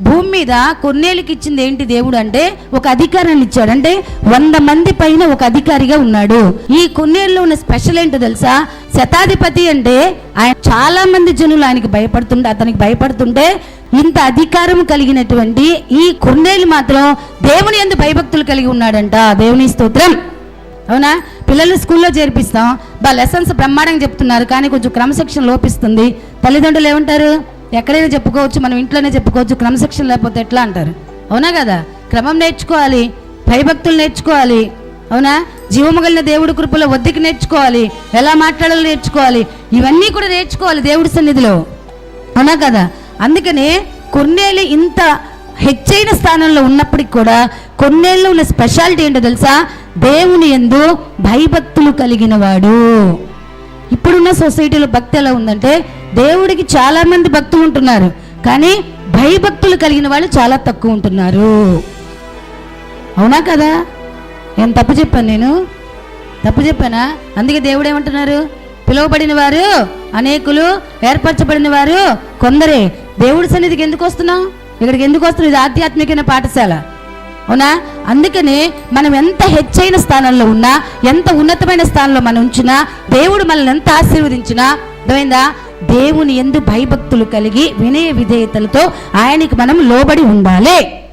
భూమి మీద కొన్నేళ్ళకి ఇచ్చింది ఏంటి దేవుడు అంటే ఒక అధికారాన్ని ఇచ్చాడు. అంటే వంద మంది పైన ఒక అధికారిగా ఉన్నాడు. ఈ కొన్నేళ్ళలో ఉన్న స్పెషల్ ఏంటో తెలుసా? శతాధిపతి అంటే ఆయన చాలా మంది జనులు ఆయనకి భయపడుతుంటే అతనికి భయపడుతుంటే ఇంత అధికారం కలిగినటువంటి ఈ కొన్నేళ్ళు మాత్రం దేవుని ఎందు భయభక్తులు కలిగి ఉన్నాడంట. దేవుని స్తోత్రం. అవునా? పిల్లలు స్కూల్లో చేర్పిస్తాం. బా లెసన్స్ బ్రహ్మాండంగా చెప్తున్నారు కానీ కొంచెం క్రమశిక్షణ లోపిస్తుంది. తల్లిదండ్రులు ఏమంటారు? ఎక్కడైనా చెప్పుకోవచ్చు మనం ఇంట్లోనే చెప్పుకోవచ్చు క్రమశిక్షణ లేకపోతే ఎట్లా అంటారు? అవునా కదా? క్రమం నేర్చుకోవాలి భయభక్తులు నేర్చుకోవాలి అవునా? జీవము కలిగిన దేవుడి కృపలో వద్దకి నేర్చుకోవాలి ఎలా మాట్లాడాలో నేర్చుకోవాలి ఇవన్నీ కూడా నేర్చుకోవాలి దేవుడి సన్నిధిలో. అవునా కదా? అందుకనే కొన్నేళ్ళు ఇంత హెచ్చైన స్థానంలో ఉన్నప్పటికి కూడా కొన్నేళ్ళు ఉన్న స్పెషాలిటీ ఏంటో తెలుసా? దేవుని ఎందు భయభక్తులు కలిగిన వాడు ఇప్పుడున్న సొసైటీలో భక్తి ఎలా ఉందంటే దేవుడికి చాలా మంది భక్తులు ఉంటున్నారు కానీ భయభక్తులు కలిగిన వాళ్ళు చాలా తక్కువ ఉంటున్నారు. అవునా కదా? ఏం తప్పు చెప్పాను నేను? తప్పు చెప్పానా? అందుకే దేవుడు ఏమంటున్నారు? పిలువబడిన వారు అనేకులు ఏర్పరచబడిన వారు కొందరే. దేవుడి సన్నిధికి ఎందుకు వస్తున్నాం ఇక్కడికి ఎందుకు వస్తున్నాం ఇది ఆధ్యాత్మికమైన పాఠశాల. అవునా? అందుకనే మనం ఎంత హెచ్చైన స్థానంలో ఉన్నా ఎంత ఉన్నతమైన స్థానంలో మనం ఉంచినా దేవుడు మనల్ని ఎంత ఆశీర్వదించినా అర్థమైందా? దేవుని ఎందు భయభక్తులు కలిగి వినయ విధేయతలతో ఆయనకి మనం లోబడి ఉండాలి.